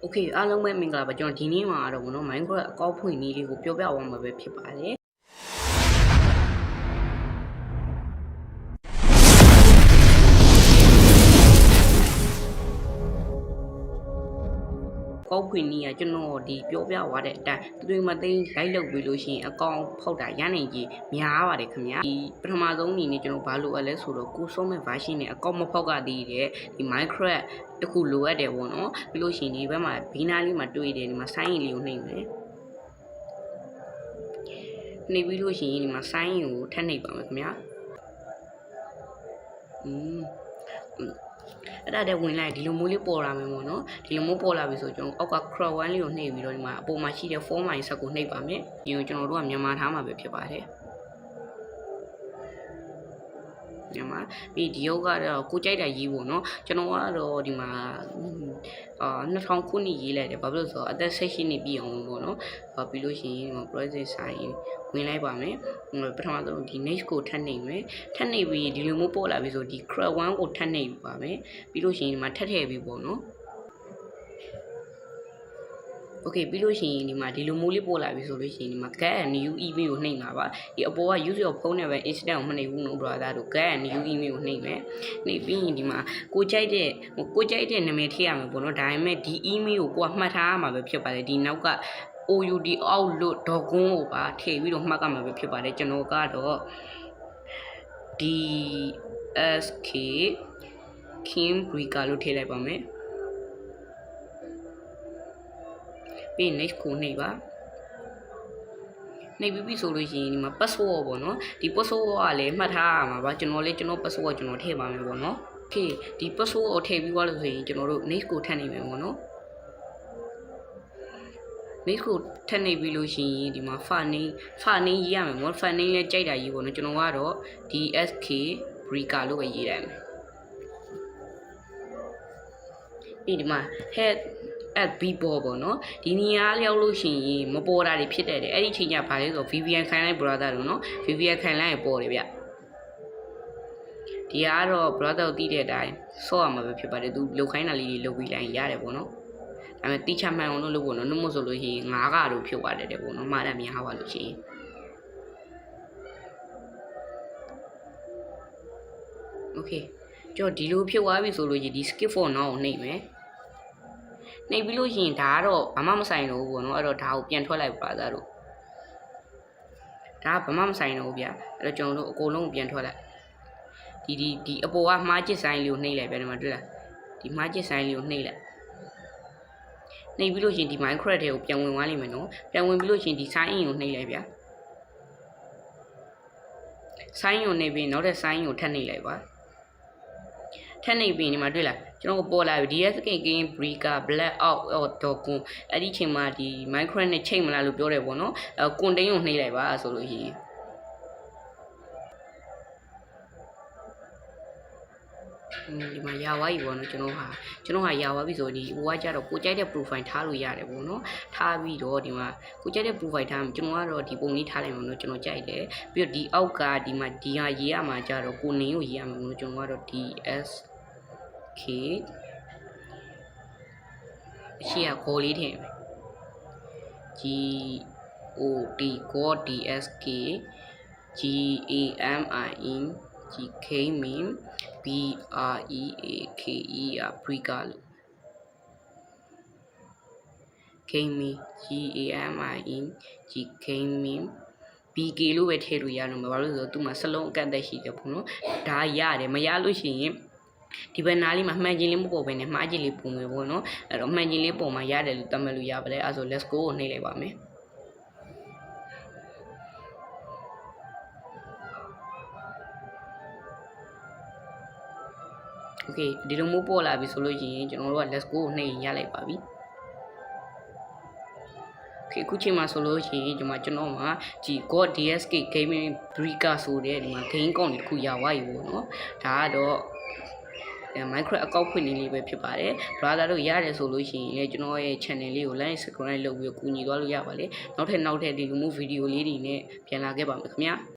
โอเคအားလုံးပဲမင်္ဂလာပါကျွန်တော်ဒီနေ့မှာတော့ဗောနော် Minecraft အကောက်ဖွင့်နည်းလေးကိုပြောပြသွားမှာပဲဖြစ်ပါတယ် ကောက်ဖွင့်နည်းကကျွန်တော်ဒီပြောပြသွားတဲ့အတိုင်းသူတွေမသိလိုက်လုပ်ပြီးလို့ရှိရင်အကောင့်ဖောက်တာရနိုင်ကြီးများပါတယ်ခင်ဗျာဒီပထမဆုံးအနေနဲ့ကျွန်တော်ဘာလို့အလဲဆိုတော့ကိုဆုံးမဲ့ version နဲ့အကောင့်မဖောက်ကသေးတဲ့ဒီ Minecraft တခုလိုအပ်တယ်ဗောနော်ပြီးလို့ရှိရင်ဒီဘက်မှာဘီနာလေးမှာတွေ့တယ်ဒီမှာဆိုင်းရင်လေးကိုနှိပ်မယ်နှိပ်ပြီးလို့ရှိရင်ဒီမှာဆိုင်းရင်ကိုထပ်နှိပ်ပါမယ်ခင်ဗျာอืม အဲ့ဒါတည်းဝင်လိုက်ဒီလိုမျိုးလေးပေါ်လာမယ်ပေါ့နော်ဒီလိုမျိုးပေါ်လာပြီဆိုကျွန်တော်အောက်က crop 1လေးကိုနှိပ်ပြီးတော့ဒီမှာအပေါ်မှာရှိတဲ့ form line ဆက်ကိုနှိပ်ပါမယ်ဒီကိုကျွန်တော်တို့ကမြန်မာထားမှာပဲဖြစ်ပါတယ် မြန်မာပြီးဒီယောက်ကတော့ကိုကြိုက်တာရေးပေါ့နော်ကျွန်တော်ကတော့ဒီမှာအာ2000ခုနှစ်ရေးလိုက်တယ်ဘာဖြစ်လို့ဆိုတော့အသက်16နှစ်ပြည့်အောင်ပေါ့နော်အာပြီးလို့ရှိရင်ဒီမှာ project sign ဝင်လိုက်ပါမယ်ပထမဆုံးဒီ next ကိုထပ်နှိပ်မယ်ထပ်နှိပ်ပြီးဒီလိုမျိုးပေါ်လာပြီဆိုဒီ crab 1ကိုထပ်နှိပ်ပါမယ်ပြီးလို့ရှိရင်ဒီမှာထပ်ထည့်ပြီးပေါ့နော် โอเคပြီးလို့ရှိရင်ဒီမှာဒီလိုမျိုးလေးပို့လာပြီဆိုလို့ရှိရင်ဒီမှာ get and new email ကိုနှိပ်မှာပါဒီအပေါ်က use your phone နဲ့ပဲ incident ကိုမနှိပ်ဘူးနော် brother တို့ get and new email ကိုနှိပ်မယ်နှိပ်ပြီးရင်ဒီမှာကိုကြိုက်တဲ့ဟိုကိုကြိုက်တဲ့နာမည်ထည့်ရမှာပေါ့နော်ဒါပေမဲ့ဒီ email ကိုကိုကမှတ်ထားရမှာပဲဖြစ်ပါတယ်ဒီနောက်က oud.outlook.com ကိုပါထည့်ပြီးတော့မှတ်ကမှာပဲဖြစ်ပါတယ်ကျွန်တော်ကတော့ dsk kim brica လို့ထည့်လိုက်ပါမယ် ပြီးရင် next ကိုနှိပ်ပါနှိပ်ပြီးပြီဆိုလို့ရှိရင်ဒီမှာ password ပေါ့နော်ဒီ password ကလည်းမှတ်ထားရမှာပါကျွန်တော်လည်းကျွန်တော် password ကျွန်တော်ထည့်ပါမယ်ပေါ့နော် okay ဒီ password ကိုထည့်ပြီးသွားလို့ဆိုရင်ကျွန်တော်တို့ next ကိုထပ်နေမယ်ပေါ့နော် next ကိုထပ်နေပြီလို့ရှိရင်ဒီမှာ file file name ရေးရမယ်ပေါ့ file name လည်းကြိုက်တာရေးပေါ့နော်ကျွန်တော်ကတော့ dsk brica လို့ပဲရေးလိုက်မယ်ပြီးဒီမှာ head at b ပေါ်ပေါ့နော်ဒီနေရာလျောက်လို့ရှိရင်မပေါ်တာတွေဖြစ်တဲ့တယ်အဲ့ဒီချိန်ကျဘာလဲဆိုတော့ VPN ခိုင်းလိုက် brother တို့နော် VPN ခိုင်းလိုက်ရင်ပေါ်တယ်ဗျဒီကတော့ brother ကိုတီးတဲ့အတိုင်းဆော့ရမှာပဲဖြစ်ပါတယ်သူလုတ်ခိုင်းတာလေးတွေလုတ်ပြီးလိုက်ရင်ရတယ်ပေါ့နော်ဒါပေမဲ့တီချမှန်အောင်လုပ်လို့ပေါ့နော်နှုတ်မဆိုလို့ရှိရင်ငါးကတော့ဖြစ်သွားတယ်တဲ့ပေါ့နော်မှားတယ်များပါလို့ရှိရင်โอเคကြောဒီလိုဖြစ်သွားပြီဆိုလို့ရင်ဒီ skip for now ကိုနှိပ်မယ် နှိပ်ပြီးလို့ရှိရင်ဒါကတော့ဘာမှမဆိုင်တော့ဘူးပေါ့နော်အဲ့တော့ဒါကိုပြန်ထွက်လိုက်ပါသားတို့ဒါကဘာမှမဆိုင်တော့ဘူးဗျအဲ့တော့ကျွန်တော်တို့အကုန်လုံးကိုပြန်ထွက်လိုက်ဒီဒီဒီအပေါ်ကမှားချစ်ဆိုင်လေးကိုနှိပ်လိုက်ပဲဒီမှာတွေ့လားဒီမှားချစ်ဆိုင်လေးကိုနှိပ်လိုက်နှိပ်ပြီးလို့ရှိရင်ဒီ Minecraft ထဲကိုပြန်ဝင်သွားလိမ့်မယ်နော်ပြန်ဝင်ပြီးလို့ရှိရင်ဒီ sign in ကိုနှိပ်လိုက်ဗျာ sign in ကိုနှိပ်ပြီးနောက်ထပ် sign in ကိုထပ်နှိပ်လိုက်ပါထပ်နှိပ်ပြီးဒီမှာတွေ့လား ကျွန်တော်ပေါ်လာပြီ DSK game breaker black out .com အဲ့ဒီချိန်မှာဒီ Minecraft နဲ့ချိန်မလားလို့ပြောတယ်ပေါ့နော်အဲ content ကိုနှိပ်လိုက်ပါဆိုလို့ရှိရင်ဒီမှာရာဝါကြီးပေါ့နော်ကျွန်တော်ဟာကျွန်တော်ဟာရာဝါပြီဆိုဒီဟိုကကြတော့ကိုကြိုက်တဲ့ profile ထားလို့ရတယ်ပေါ့နော်ထားပြီးတော့ဒီမှာကိုကြိုက်တဲ့ profile ထားကျွန်တော်ကတော့ဒီပုံလေးထားလိုက်မှာနော်ကျွန်တော်ကြိုက်တယ်ပြီးတော့ဒီအောက်ကဒီမှာဒီဟာရေးရမှာကြတော့ကိုနင်းကိုရေးရမှာပေါ့နော်ကျွန်တော်ကတော့ DS K အရှိကခေါ်လေးထည့်မယ် G O T God D S K G A M I N G K min B R E A K E Africa လို့ K min G A M I N G K min BK လို့ပဲထည့်လို့ရတော့မှာဘာလို့လဲဆိုတော့သူ့မှာစလုံးအကန့်အသတ်ရှိတယ်ပေါ့နော်ဒါရတယ်မရလို့ရှိရင် ဒီဘက်နားလေးမှာမှန်ချင်းလေးမပေါ်ဘဲနဲ့မှားချင်းလေးပုံမယ်ပေါ့နော်အဲ့တော့မှန်ချင်းလေးပုံမှာရတယ်လို့သတ်မှတ်လို့ရပါတယ်အဲ့ဆို let's go ကိုနှိပ်လိုက်ပါမယ်โอเคဒီလိုမျိုးပေါ်လာပြီဆိုလို့ရှိရင်ကျွန်တော်တို့က let's go ကိုနှိပ်ရင်ရလိုက်ပါပြီခေခုချိန်မှာဆိုလို့ရှိရင်ဒီမှာကျွန်တော်မှာဒီ God DSK Gaming Breaker ဆိုတဲ့ဒီမှာ game ကောင်းတစ်ခုရသွားပြီပေါ့နော်ဒါကတော့အဲ Minecraft အကောက်ဖွင့်နေလေးပဲဖြစ်ပါတယ် brother တို့ရတယ်ဆိုလို့ရှိရင်လည်းကျွန်တော်ရဲ့ channel လေးကို like subscribe လုပ်ပြီးကူညီသွားလို့ရပါလေနောက်ထပ်နောက်ထပ်ဒီလိုမျိုး video လေးတွေနဲ့ပြန်လာခဲ့ပါမယ်ခင်ဗျာ